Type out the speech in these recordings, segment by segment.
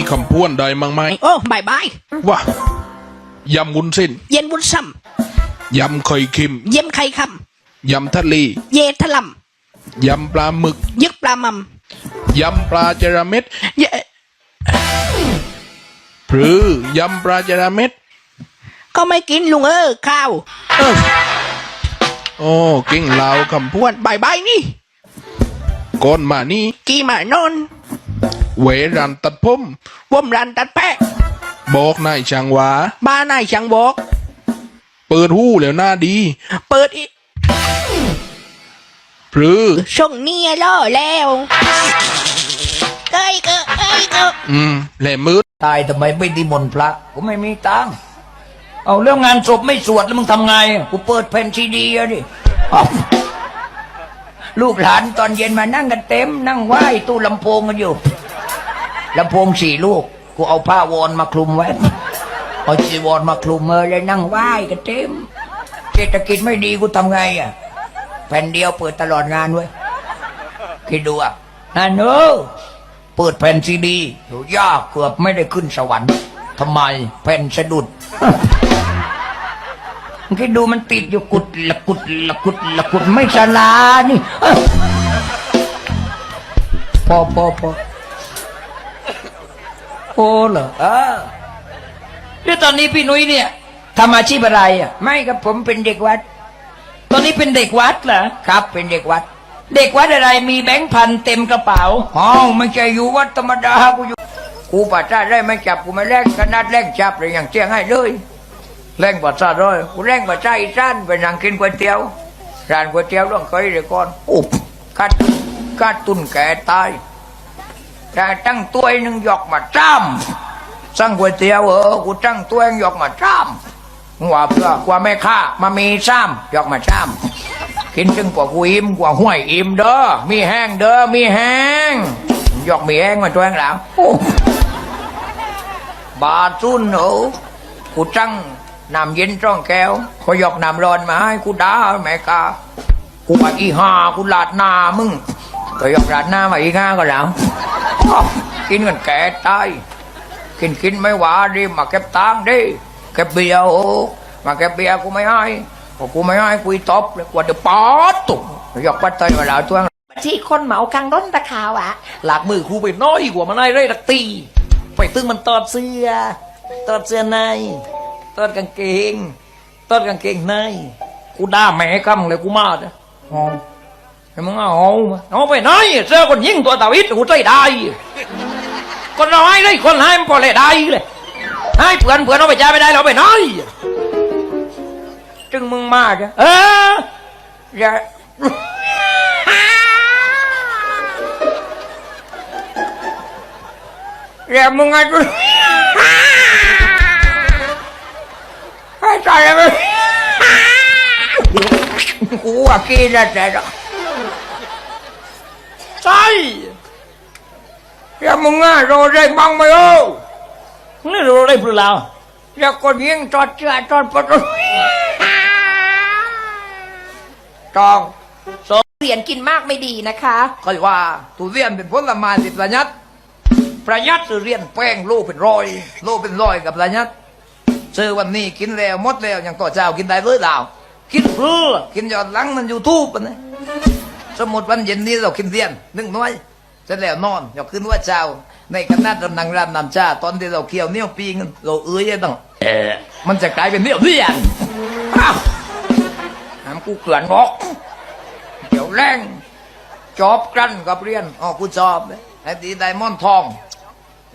มีคำพูนใดมั้งไหมโอ้บายบายว่ายำวุ้นเส้นเย็นบุญซ้ยำไข่เค็มำเยี่ยมไข่คยำทะเลำเยทะลยำปลาหมึกำยึกปลามัมยำปลาจระเม็ดเยหรือยำปลาจระเม็ดก็ไม่กินลุงเออข้าวเออโอ้เก่งลาวคำพูพวนบายบายนี่ก่อนมานี่กี่มานอน เวรันตัดผมวมรันตัดแพะบอกนายช่างหวาบ้านายช่างบอก เปิดหูแล้วหน้าดี เปิดอีกหรือส่งเนี่ยล่อแล้วเอ้ยเอ้ยเอ้ยเอ้ยอืมแหลมมืดตายทำไมไม่ดีมนต์พระกูไม่มีตังค์เอาเรื่องงานศพไม่สวดแล้วมึงทำไงกูเปิดแผ่นซีดีอะดิเอาลูกหลานตอนเย็นมานั่งกันเต็ม นั่งไหว้ตู้ลำโพงกันอยู่ ลำโพงสี่ลูก กูเอาผ้าวอนมาคลุมไว้ เอาจีวรมาคลุมเออเลยนั่งไหว้กันเต็ม เศรษฐกิจไม่ดีกูทำไงอะ แผ่นเดียวเปิดตลอดงานเว้ย คิดดูอะนั่นเออเปิดแผ่นซีดียู่ยากเกือบไม่ได้ขึ้นสวรรค์ทำไมแผ่นสะดุดคิดดูมันติดอยู่กุดละกุดละกุดละกุดไม่ชลานี่เอ้าพอพอพอ โอ้เหรอเออแล้วตอนนี้พี่นุ้ยเนี่ยทำอาชีพอะไรอะ ไม่ครับผมเป็นเด็กวัด ตอนนี้เป็นเด็กวัดเหรอครับ เป็นเด็กวัด เด็กวัดอะไรมีแบงค์พันเต็มกระเป๋าอ๋อไม่ใช่อยู่วัดธรรมดากูอยู่กูปัดจ้าได้ไม่จับกูไม่แลกขนาดแลกจับเลยอย่างเจียงให้เลยแรงปัดจ้าด้วยกูแรงปัดจ้าอีจ้านไปนั่งกินก๋วยเตี๋ยวร้านก๋วยเตี๋ยวต้องเคยเลยก่อนอุ๊บกัดกัดตุนแก่ตาย แต่ตั้งตัวหนึ่งหยอกมาจ้ำสั่งก๋วยเตี๋ยวเออกูตั้งตัวหนึ่งหยอกมาจ้ำว่าเพื่อกว่าแม่ค้ามามีซ้ำหยอกมาซ้ำกินจึงกว่ากูอิ่มกว่าห้วยอิ่มเด้อมีแห้งเด้อมีแห้งหยอกมีแห้งมาตัวเองแล้วบาทุนเหรอกูจังน้ำเย็นจ้องแก้วเขายอกน้ำร้อนมาให้กูด่าแม่ค้ากูว่าอีห่ากูลาดหน้ามึง ยอกลาดหน้ามาอีห่าก็แล้วอ้าวกินกันแก่ตายกินกินไม่หวาดิมาเก็บตังค์ดิเก็บเบียร์โอ้มาเก็บเบียร์กูไม่ให้พอกูไม่ให้กูอีตบเลยกว่าเดือปอดตุกยกปัดเตยมาแล้วตัวที่คนเหมากลางร้นตะขาวอะหลักมือครูไปน้อยกว่ามันได้ไรตักตี ไปตึงมันตอดเสื้อตอดเสื้อในตอดกางเกงตอดกางเกงในกูด่าแม่กำเลยกูมาจ้ะอ๋ อให้มึงเอามาเอาไปน้อยเสื้อคนยิงตัวตาวิทกูใจได้คนเราให้ได้คนให้มันพอเลยได้เลย ให้เพื่อนเพื่อนเอาไปจ่ายไม่ได้เราไปน้อยจึงมึงมาจ้ะเอออย่าอย่ามึงไงกูให้ตายเลยกูว่ากินแล้วแต่ละใช่อย่ามึงอะโรได้บ้างไหมโอ้นี่เราได้พลเราอย่าคนยิงจอดเชือจอดประตูจองเรียนกินมากไม่ดีนะคะเคยว่าทุเรียนเป็นผลไม้สิประหยัดประหยัดคือเรียนแป้งโลเป็นร้อยโลเป็นร้อยกับประหยัดซื้อวันนี้กินแล้วหมดแล้วอย่างต่อเจ้ากินได้เลยดาวกินเพื่อกินยอดหลังมันยูทูบนะ สมมติวันเย็นนี้เรากินเรียนหนึ่งน้อยเสร็จแล้วนอนอยากขึ้นว่าเจ้า ในคณะเรานั่งรำนำชาตอนที่เราเคี่ยวเหนี้ยวปีกันเราเอื้อยต้องเออมันจะกลายเป็นเหนี้ยวเรียนอ้าวหามกูเกลื่อนงอกเดี๋ยวแรงจอบกันกับเรียนอ๋อกูชอบเลยไอ้ตีได้ม่อนทอง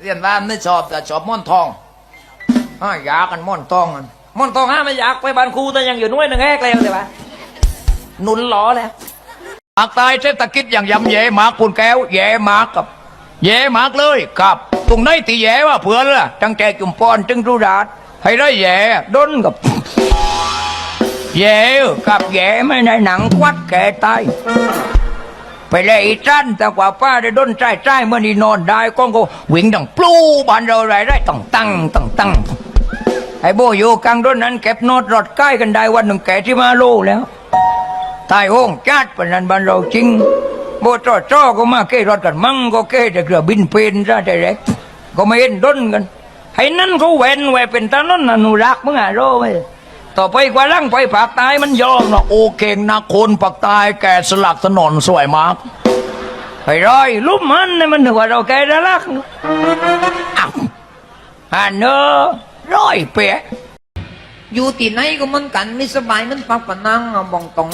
เรียนบ้านไม่ชอบแต่ชอบม่อนทองอ่าอยากกันม่อนทองกันมอนทองห้าไม่อยากไปบ้านครูแต่ยังอยู่น้อยหนึ่งแอกแล้วแต่ว่าหนุนล้อแล้ว ปากตายเศรษฐกิจอย่างยำแย่มากปุ่นแก้วแย่มากกับแย่มากเลยครับ ตรงไหนที่แย่ว่าเผื่อล่ะตั้งแต่จุ่มพรจึงรุราชให้ได้แย่ด้นกับแย่กับแย่ไม่ในหนังควัดแก่ตายไปเลยอีจันแต่กว่าป้าได้ด้นใจใจเมื่อนี่นอนได้ก้องก็วิ่งดังปลูบานเราไรได้ต้องตั้งต้องตั้งไอ้โบอยู่กลางด้นนั้นเก็บโนดรถใกล้กันได้วันหนึ่งแก่ที่มาโลแล้ว ตายโห้องจัดปนันบ้านเราจริงโบจ่อจ่อก็มาเก้รถกันมั่งก็เก้แต่เกือบินเพนซะแต่เล็กก็ไม่เห็นด้นกันให้นั่นเขาเว้นไว้เป็นตานั่นอนุรักษ์มึงอะรู้ไหมต่อไปกว่าร่างไปปากตายมันยอมนะโอเก่งนะคนปากตายแกสลักถนนสวยมากไปร้อยลุ่มมันนี่มันถือว่าเราแกน่ารักอ้าวอันเนอร้อยเปียอยู่ที่ไหนก็มันกันไม่สบายมันปักปนังบองตรง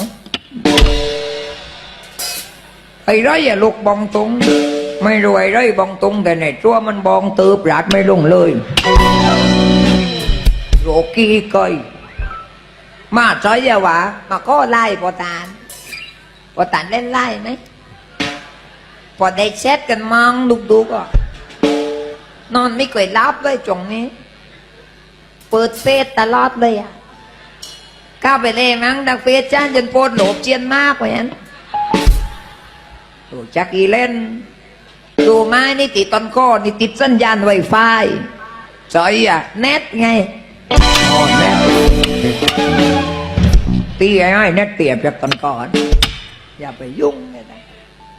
ไอ้ไรอะลูกบองตรงไม่รวยไรบองตรงแต่ในตัวมันบองเติบราดไม่ลงเลยโรกี้ก้อยมาใช้ยาวะมาก็ไล่พอตานพอตานเล่นไล่ไหมพอได้แชทกันมั่งดุกๆอะนอนไม่เคยรับเลยจงนี้ เปิดเฟซตลอดเลยอะ ก้าวไปเลยมั้งดักเฟซจ้านจนโพดโหลบเจียนมากกว่านั้นดูจักอีเล่น ดูไม้นี่ติดต้นก้อนี่ติดสัญญาณไวไฟจอยอะเน็ตไงเน็ตตีไอ้ไอ้เน็ตเตียบจากต้นก้อน อย่าไปยุ่งเลยนะ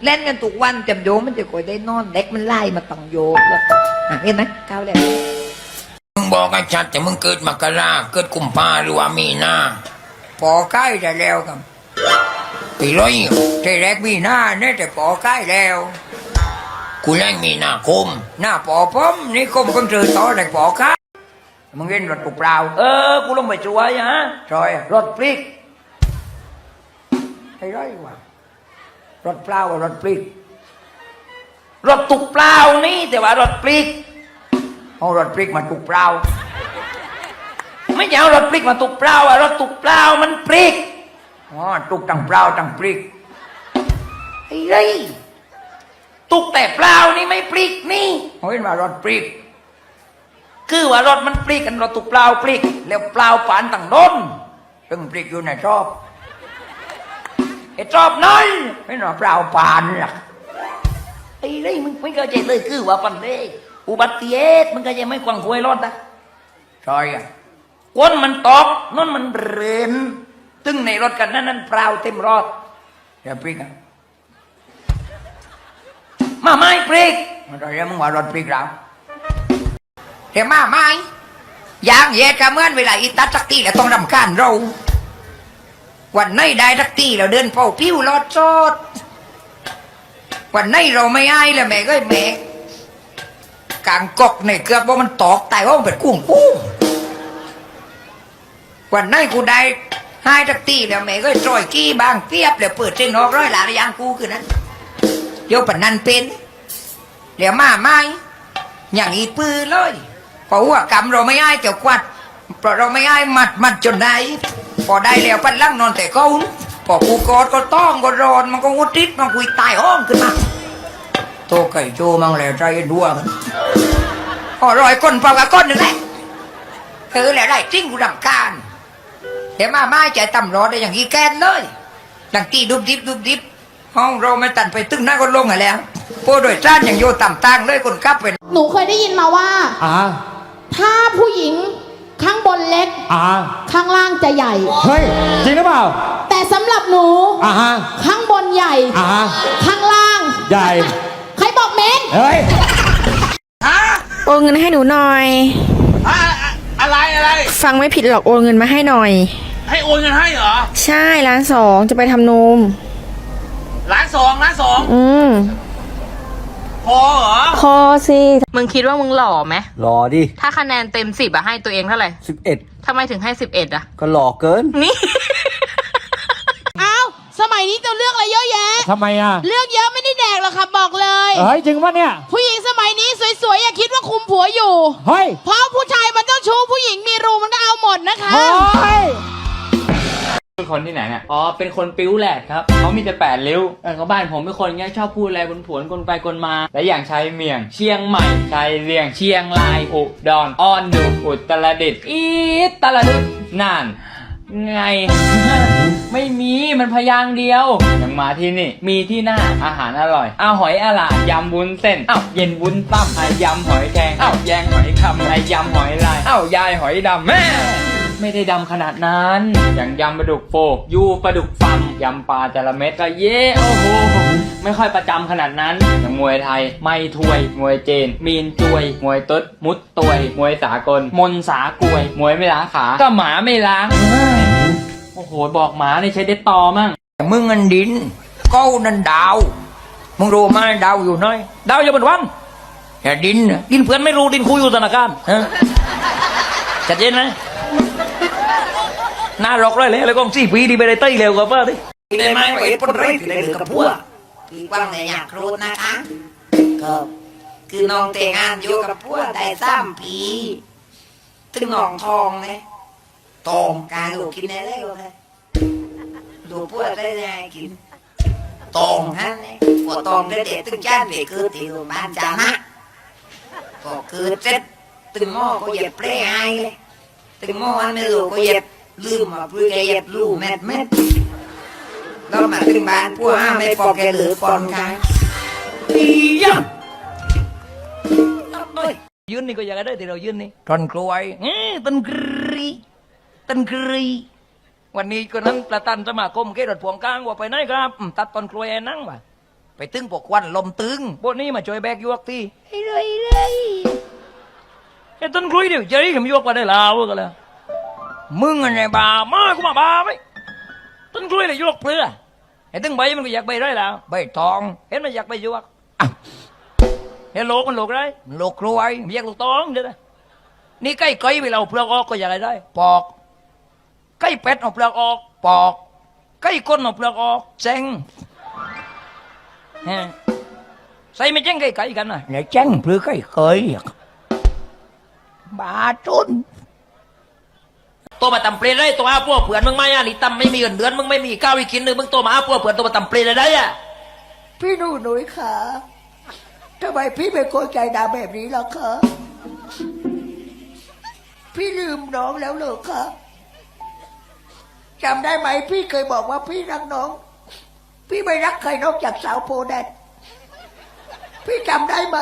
เล่นกันทุกวันจำโยมันจะคอยได้นอนเด็กมันไล่มาต้องโยกแล้วอะเห็นไหมก้าวเลยมึงบอกให้ชัดแต่มึงเกิดมกราเกิดกุมภาหรือว่ามีนา พอใกล้จะแล้วครับปีร้อยทีแรกมีนาเนี่ยแต่พอใกล้แล้วกูแรงมีนาคม หน้าปอผมนี่คมคนเจอต่อแต่ปอค้ามึงเล่นรถปุกเปล่าเออ กูลงไปช่วยฮะจอยรถพลิกไอ้ร้อยวะรถเปล่ากับรถพลิกรถตุกเปล่านี่แต่ว่ารถปลิกเอารถพลิกมาตุกเปล่า ไม่ใช่เอารถปลิกมาตุกเปล่าอะรถตุกเปล่ามันปลิกอ๋อตุกตั้งเปล่าตั้งพลิกไอ้ไรตุกแต่เปล่านี่ไม่ปลิกนี่เห็นว่ารถพลิก คือว่ารถมันปลิกกันรถตุกเปล่าปลิก แล้วเปล่าปานต่างโดนตึงพลิกอยู่ในชอบไอ้ชอบน้อยเห็นว่าเปล่าปานล่ะไอ้ไรมึงไม่เข้าใจเลยคือว่าปันเล่อุบัติเหตุมันก็ยังไม่ควงควยรถนะจอยอะ คนมันตอกนั่นมันเรนตึงในรถกันนั้นนั้นเปล่าเต็มรถอย่าพลิกมาไม่ปลิกมันจะเรียกมึงว่ารถพลิกแล้วเห็นมาไหมยางเหย็ดกระเมื่อนเวลาอีตัดสักทีแล้วต้องรำคาญเรา วันไหนได้สักทีเราเดินเป่าผิวรอดจอดวันไหนเราไม่อายแล้วแม่ก็แม่กลางกอกในเกือบว่ามันตอกตายว่ามันเป็นกุ้งกู้ วันไหนกูได้ให้สักทีแล้วแม่ก็จอยกี้บางเปียบแล้วเปิดเส้นออกร้อยหลานยางกูคือนั้นโยกปนนันเป็นเดี๋ยวมาไม่อย่างอีปืนเลยเพราะว่ากรรมเราไม่อายเจ้ากวัดเพราะเราไม่อายมัดมัดจนได้พอได้แล้วปันลังนอนแต่เขาพอกูกอดก็ต้องก็รอนมันก็วุดิดมันกุยตายห้องขึ้นมาโตไก่โจมังแล้วใจดัวมันพอรอยก้นเปล่ากับก้นนึงแหละคือแล้วได้จริงกูรำคาญ เดี๋ยวมาไม่ใจต่ำรอได้อย่างอีแกนเลยดังตีดุบดิบดุบดิบห้องเราไม่ตันไปตึ้งหน้าก็ลงอะแล้วผู้โดยสารอย่างโยต่ำตังเลยคนขับเป็นหนูเคยได้ยินมาว่า อ่า ถ้าผู้หญิงข้างบนเล็ก อ่า ข้างล่างจะใหญ่ เฮ้ย จริงหรือเปล่า แต่สำหรับหนู อ่าฮะ ข้างบนใหญ่ อ่าฮะ ข้างล่าง ใหญ่ ใครบอกเมนเฮ้ย โอนเงินให้หนูหน่อย อะไรอะไร ฟังไม่ผิดหรอกโอนเงินมาให้หน่อย ให้โอนเงินให้เหรอใช่ร้านสองจะไปทำนม ล้านสองล้านสองอืมพอเหรอพอสิมึงคิดว่ามึงหล่อไหมหล่อดิถ้าคะแนนเต็มสิบอะให้ตัวเองเท่าไหร่สิบเอ็ดทำไมถึงให้สิบเอ็ดอะก็หล่อเกิน นี่ อ้าวสมัยนี้จะเลือกอะไรเยอะแยะ ทำไมอะ เลือกเยอะไม่ได้แดกหรอกค่ะบอกเลย เฮ้ย จริงปะเนี่ย ผู้หญิงสมัยนี้สวยๆ อย่าคิดว่าคุมผัวอยู่ เฮ้ยเพราะผู้ชายมันเจ้าชู้ผู้หญิงมีรูมันก็เอาหมดนะคะ เฮ้ย เป็นคนที่ไหนเนี่ย อ๋อ เป็นคนปิ้วแหลดครับ เขามีแต่แปดริ้วแต่ก็บ้านผมเป็นคนเงี้ยชอบพูดอะไรบนผวนกลไปกลมา และอย่างชายเมียง เชียงใหม่ชายเลียง เชียงราย อุดรอ้อนดูอุตรดิตถ์อีตรดิตถ์น่านไง ไม่มีมันพยางค์เดียวยังมาที่นี่ มีที่หน้าอาหารอร่อยอ้าวหอยอลาดยำวุ้นเส้นอ้าวเย็นวุ้นตั้มไอยำหอยแครงอ้าวแยงหอยคำไอยำหอยลายอ้าวยายหอยดำแม่ ไม่ได้ดำขนาดนั้นอย่างยำปลาดุกโฟยูปลาดุกฟัมยำปลาจระเม็ดก็เย่โอ้โหไม่ไม่ค่อยประจำขนาดนั้นอย่างมวยไทย ไม่ถวย มวยเจน มีนจวย มวยตึดมุดตวย มวยสากล มนสากวย มวยไม่ล้าขา ก็หมาไม่ล้าง โอ้โห บอกหมาในใช้เด็ดตอมั่งมึงอันดินก้านันดาว มึงรู้ไหมดาวอยู่น้อย ดาวอยู่บนวันแต่ดินน่ะดินเพื่อนไม่รู้ดินคุยอยู่ธนาคารฮะชัดเจนไหม น่าหลอกเลยเลยแล้วก็สี่ปีดีไปได้เต้ยเร็วกว่าเพื่อนดิได้ไหมว่าเอ็ดปนไรที่ได้เหลือกับพวกพี่กว้างแต่อยากรู้นะคะก็คือน้องแต่งงานอยู่กับพวกได้สามปีถึงน้องทองเลยทองการลูกกินอะไรก็ได้ดูพวกได้ยังไงกินทองฮะเนี่ยพวกทองได้เด็ดตึงจ้านไปคือที่โรงพยาบาลจานะก็คือเสร็จตึงหม้อก็เหยียบเปรี้ยให้เลยตึงหม้ออันไม่รู้ก็เหยียบ ลืมมาเพื่อเหยียบลูเม็ดเม็ดแล้วมาถึงบ้านพวกห้าไม่ปอกแกหรือปอนกันดีอะยืนนี่ก็อยากได้ที่เรายืนนี่ตอนกลวยเอ้ยต้นกรีต้นกรีวันนี้ก็นั้นประธานสมาคมเกรถพวงกลางว่าไปไหนครับอืมตัดต้นกลวยไอ้นั่งว่ะไปตึงพวกควันลมตึงพวกนี้มาช่วยแบกยวกทีให้เลยเลยไอ้ต้นกลวยเดี๋ยวเจ๊ขมยวกมาได้ลาวก็แล้ว มึงอะไรบ้ามากูมาบ้าไหมต้นกลวยเลยยวกเพื่อไอ้ตึงใบมันก็อยากใบได้แล้วใบทอง เห็นมันอยากใบยวกอะเห็นโลกมันโลกไรโลกกลวยมันอยากลูกตองเด้อนะนี่ใกล้ไก่ไปเราเปลือกออกก็อยากอะไรได้ ปอกไก่เป็ดเอาเปลือกออก ปอกไก่ก้นเอาเปลือกออกเซ็งฮะใส่ไม่แจ้งไก่ไก่กันนะเนี่ยแจ้งเปลือกไก่เคยบาจุน ตัวมาตำเปรย์ได้ตัวอาพวกเผื่อนมึงไม่อะนี่ตำไม่มีเงินเดือนมึงไม่มีข้าวอีกินนึงมึงตัวมาอาพวกเผื่อนตัวมาตำเปรย์ได้อะพี่หนูหนุ่ยขาทำไมพี่เป็นคนใจดำแบบนี้ล่ะคะพี่ลืมน้องแล้วเหรอคะจำได้ไหมพี่เคยบอกว่าพี่รักน้อง พี่ไม่รักใครนอกจากสาวโพแดดพี่จำได้ไหม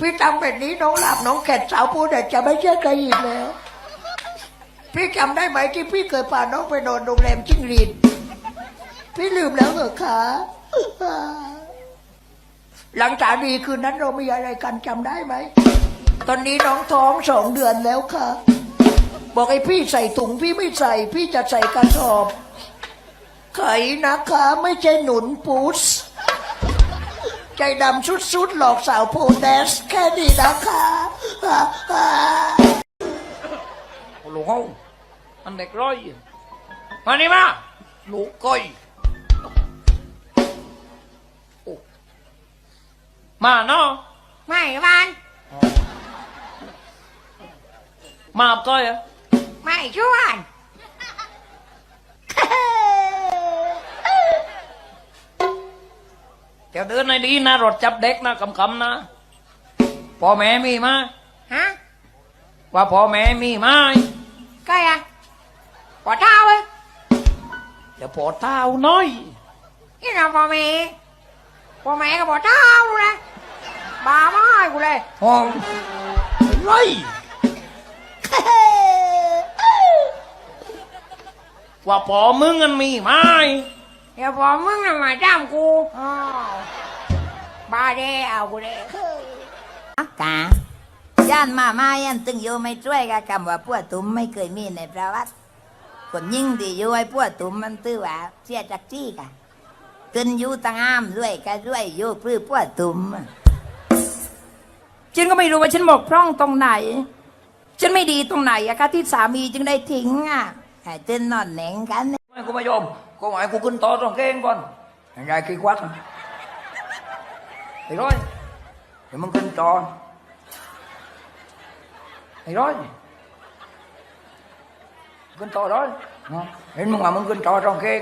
พี่ทำแบบนี้น้องหลับน้องแขดสาวโพแดดจะไม่เชื่อใครอีกแล้ว พี่จำได้ไหมที่พี่เคยพาน้องไปนอนโรงแรมจิ้งหรีด พี่ลืมแล้วเหรอคะหลังจากดีคืนนั้นเรามีอะไรกันจำได้ไหม ตอนนี้น้องท้องสองเดือนแล้วค่ะ บอกให้พี่ใส่ถุงพี่ไม่ใส่ พี่จะใส่กระสอบ ไข่นะคะ ไม่ใช่หนุนปูสใจดำชุดๆหลอกสาวโพแดสแค่นี้นะคะโอ้โห มันเด็กร้อยมานี่มาลูกก้อยโอ้มาเนาะไม่วันมาก้อยอะไม่ชวนเดี๋ยวเดินในดีนะรถจับเด็กนะคำๆนะพ่อแม่มีมาฮะว่าพ่อแม่มีไหมก็ยัง ปอเท้าเว้ยเดี๋ยวพอเท้าน้อยนี่เราปอแม่ปอแม่ก็ปอเท้ากูเลยบาไม่กูเลยห้องไรว่าพ่อมึงมันมีไหมเดี๋ยวพอมึงน่ะมาจ้ามกูอ้าวบาเด้เอากูเลยกาย่านมามายันตึงโยไม่ช่วยกับคำว่าพวกตุ้มไม่เคยมีในประวัติ คนยิ่งที่อยู่ไอ้พวกตุ้มมันตื้อว่าเสียจากจี้กะขึ้นอยู่ตั้งอ้ามด้วยก็ด้วยอยู่พลื้อพวกตุ้มฉันก็ไม่รู้ว่าฉันบกพร่องตรงไหน ฉันไม่ดีตรงไหนอะคะที่สามีจึงได้ทิ้งอะให้เต้นนอนแหนงกันไม่กูไม่ยอมกูหมายกูขึ้นโต่อตรงเก่งก่อนยายขี้ควักไอ้ร้อยเดี๋ยวมึงขึ้นจอไอ้ร้อย ขึ้นต่อร้อยเห็นมึงว่ามึงขึ้นจอตรงเก่ง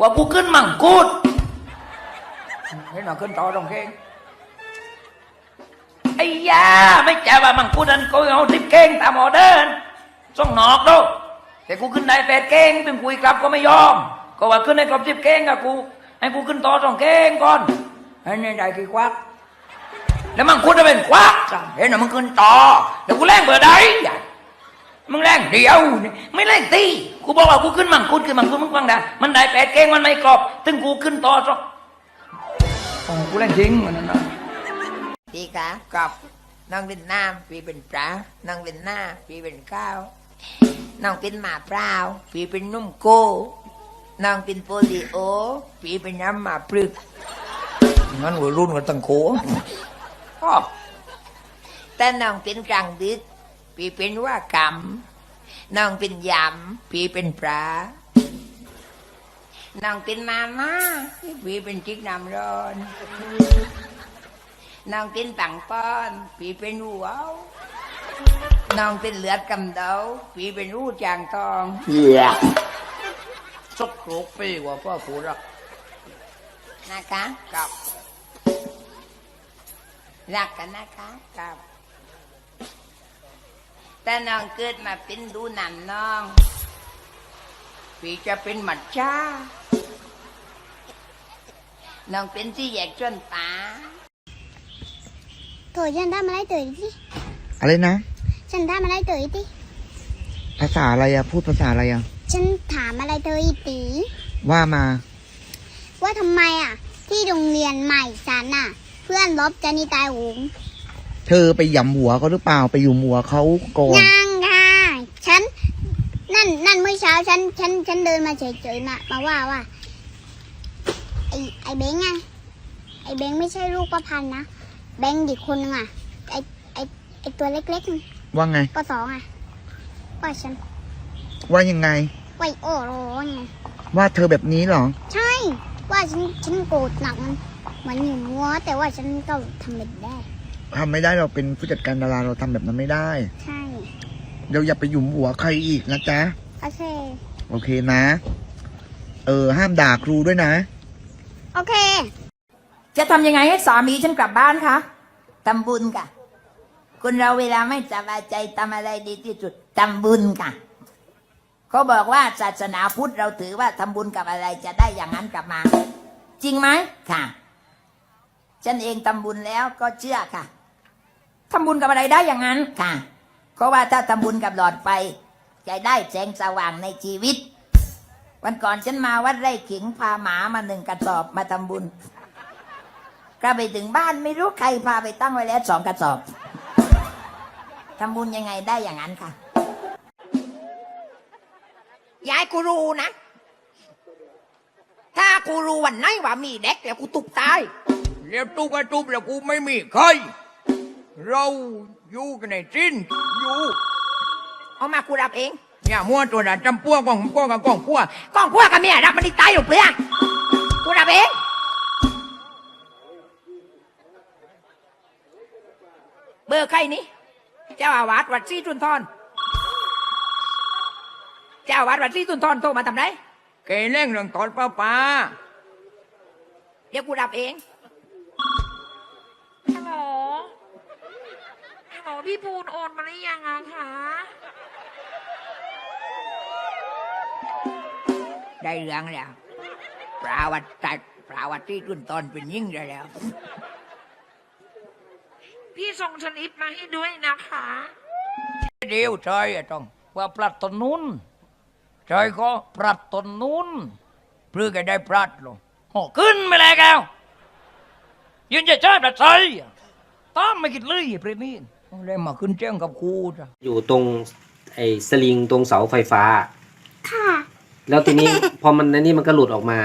ว่ากูขึ้นมังกูดเห็นว่าขึ้นจอตรงเก่งไอ้ยาไม่แจ่ว่ามังกูดนั่นกูเอาทิปเก่งตามออเดอร์ส่งนอกดูแต่กูขึ้นได้แปดเก้งถึงคุยกลับก็ไม่ยอม ก็ว่าขึ้นในกรอบสิบเก้งกับกูให้กูขึ้นต่อสองเก้งก่อนไอ้นี่ได้กี่ควักแล้วมันคุณจะเป็นควักเห็นไหมมึงขึ้นต่อแล้วกูแรงเบอร์ใดอย่า มึงแรงเดียวนี่ไม่แรงตีกูบอกว่ากูขึ้นมังคุดคือมังคุดมึงฟังได้มันได้แปดเก้งมันไม่กรอบถึงกูขึ้นต่อสองอ๋อกูเล่นจริงมันนั่นนะพี่คะกับน้องเป็นน้ำพี่เป็นปลาน้องเป็นหน้าพี่เป็นข้าวน้องเป็นหมาเปล่าพี่เป็นนุ่มโกน้องเป็นโปลิโอพี่เป็นน้ำหมาปลึกงั้นวัยรุ่นกันตั้งโขอ้อแต่น้องเป็นกลางดึก พี่เป็นว่ากำน้องเป็นยำพี่เป็นปลาน้องเป็นมาม่าพี่เป็นจิกน้ำร้อนน้องเป็นปังป้อนพี่เป็นหัวเอาน้องเป็นเลือดกำเดาพี่เป็นรูจางทองสกโรกปีกว่าพ่อผูรักนะคะกับรักกันนะคะกับ แต่น้องเกิดมาเป็นดูหนำน้อง พี่จะเป็นหมัดจ้า น้องเป็นที่แยกจนตาโถฉันทำอะไรเตยดิอะไรนะ ฉันทำอะไรเตยดิภาษาอะไรอะพูดภาษาอะไรอะฉันถามอะไรเตยตีว่ามา ว่าทำไมอะ ที่โรงเรียนใหม่ฉันอะ เพื่อนลบจะนี่ตายโหง เธอไปหยำหัวเขาหรือเปล่าไปอยู่หัวเขาก่อนยังค่ะฉัน นั่นนั่นเมื่อเช้าฉันฉันฉันเดินมาเฉยๆมามาว่าว่าไอไอเบงไงไอเบงไม่ใช่ลูกประพันธ์นะแบงค์อีกคนนึงอะไอไอไอตัวเล็กๆน่ะว่าไงปสองอะว่าฉัน ว่ายังไงไว้โอ้โหไงว่าเธอแบบนี้เหรอ ใช่ ว่าฉันฉันโกรธหนักมันเหมือนอยู่มัวแต่ว่าฉันก็ทำไม่ได้ ทำไม่ได้เราเป็นผู้จัดการดาราเราทำแบบนั้นไม่ได้ใช่ เราอย่าไปหยุมหัวใครอีกนะจ๊ะ โอเค โอเคนะ เออ ห้ามด่าครูด้วยนะ โอเค จะทำยังไงให้สามีฉันกลับบ้านคะทำบุญค่ะ คนเราเวลาไม่สบายใจทำอะไรดีที่สุดทำบุญค่ะ เขาบอกว่าศาสนาพุทธเราถือว่าทำบุญกับอะไรจะได้อย่างนั้นกลับมา จริงไหมค่ะ ฉันเองทำบุญแล้วก็เชื่อค่ะ ทำบุญกับอะไรได้อย่างนั้นค่ะ เพราะว่าถ้าทำบุญกับหลอดไฟจะได้แสงสว่างในชีวิต วันก่อนฉันมาวัดไร่ขิงพาหมามาหนึ่งกระสอบมาทำบุญก็ไปถึงบ้านไม่รู้ใครพาไปตั้งไว้แล้วสองกระสอบทำบุญยังไงได้อย่างนั้นค่ะ ยายกูรู้นะ ถ้ากูรู้วันไหนว่ามีเด็กเดี๋ยวกูตุกตาย เรียบตุ๊กไอ้ตุ๊บแล้วกูไม่มีใคร เราอยู่กันในสิ้นอยู่เอามากูรับเองอย่ามัวตัวนั้นจำพวกกองพวกกับกองพวกกองพวกกับเมียรับมันได้ตายอยู่เปล่ากูรับเองเบอร์ใครนี่เจ้าอาวาสวัดศรีจุนทรเจ้าอาวาสวัดศรีจุนทรโทรมาทำไรเกเร่งเรื่องตอนป้าป้าเดี๋ยวกูรับเอง โหลพี่ปูนโอนมาหรือยังอะคะได้เรื่องแล้วปราวัติจัดปราวัติที่จุนทรเป็นยิ่งได้แล้ว พี่ส่งสลิปมาให้ด้วยนะคะ เดียวใช่อะต้องว่าปลัดตนนู้นใช่ก็ปลัดตนนู้นเพื่อแกได้ปลัดลงโหขึ้นมาแล้วแกวยืนจะใช่ปลัดใช่ตามไม่คิดเลยไอ้เปรมีน เลยมาขึ้นแจ้งกับครูจ้ะอยู่ตรงไอ้สลิงตรงเสาไฟฟ้า ค่ะ แล้วทีนี้ พอมันอันนี่มันก็หลุดออกมา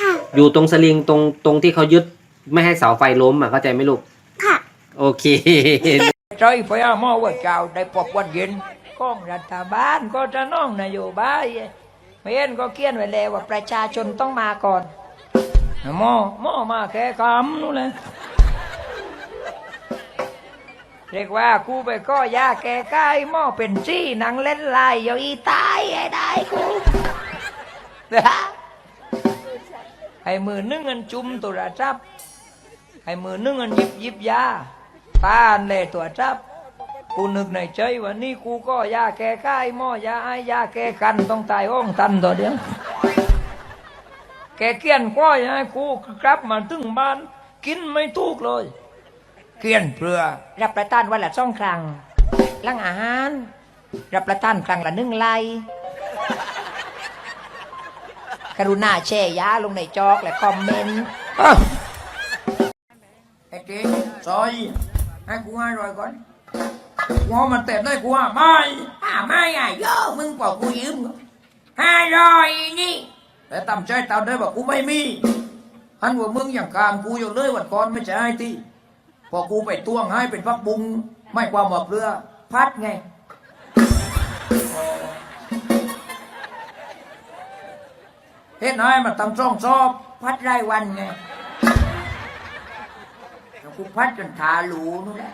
ค่ะ อยู่ตรงสลิงตรงตรงที่เขายึดไม่ให้เสาไฟล้มอะเข้าใจไหมลูก ค่ะ โอเค ใช่พยาหมอว่าเจ้าได้ปกวันเย็นของรัฐบาลก็จะน้องนโยบายไม่เห็นก็เขียนไว้แล้วว่าประชาชนต้องมาก่อนหมอหมอมาแค่คำนู่นเลย เรียกว่ากูไปก็ยาแก้ไข้หม้อเป็นจี้หนังเล่นลายอยู่อีตายไอ้ได้กูไอ้มือนึ่งเงินจุ่มตัวระจับไอ้มือนึ่งเงินยิบยิบยาปานเลยตัวจับกูนึกในใจว่านี่กูก็ยาแก้ไข้หม้อยาไอยาแก้คันต้องตายอ้องตันตัวเดียวแกเกี้ยนก้อยให้กูกลับมาถึงบ้าน กินไม่ถูกเลย เกี้ยนเพื่อรับประทานวันละสองครั้งหลังอาหาร รับประทานครั้งละหนึ่งไลกรุณาแช่ยาลงในจอกและคอมเมนต์อ้าวเก่งซอยให้กูห้าร้อยก่อนกูเอามันเต็มได้กูห้าไม่ห้าไม่อะเยอะมึงกว่ากูยืมห้าร้อยนี่แต่ตำใจตามได้บอกกูไม่มีฮันว่ามึงอย่างกลาง พอกูไปต้วงให้เป็นพักบุงไม่ความหมอกเรือ พัดไง เฮ็ดน้อยมันตำซ่องซอบพัดรายวันไงแล้วกูพัดจนขาหลูนู่นแหละ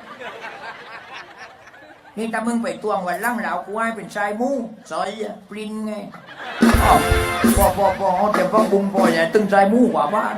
นี่ถ้ามึงไปตวงวันล่างแล้วกูให้เป็นชายมูซอยปรินไงพอพอพอเอาแต่พักบุ้งพออย่าตึงชายมูกว่าบ้าน